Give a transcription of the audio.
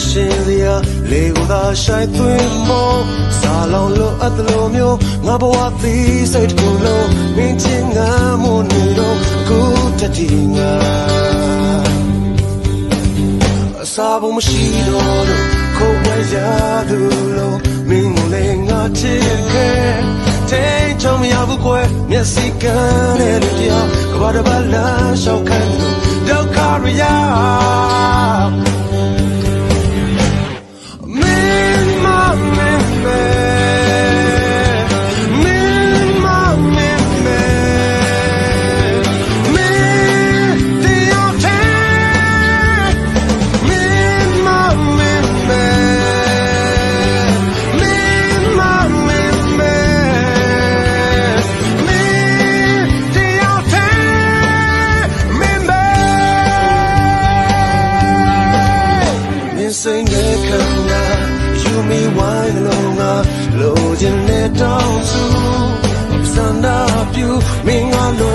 ရှင်စရာလေကိုသာရှိုက်သွင်းမောစာလောင်လို့အပ်လို့မျိုးငါဘဝသေးစိတ်တစ်ခုလုံးမင်းချင်းငါမနေတော့အခုတတိငါအစာဘုံမရှိတော့လို့ခိုးဝဲရသူလို့မင်းကိုလည်းငါချစ်ခဲ့တဲ့ချောင်မရဘူးကွယ်မျက်စိကန်းနဲ့လူတယောက်ကဘာတပတ်လမ်းလျှောက်ခံလို့ဒုက္ခရရ မ်တဲ့ခန္ဓာယူမိဝိုင်းလုံးကလိုချင်တဲ့တောင်းစုစန္ဒပြူမင်းကလွယ်ပြီးရင်ခုဘာမှလ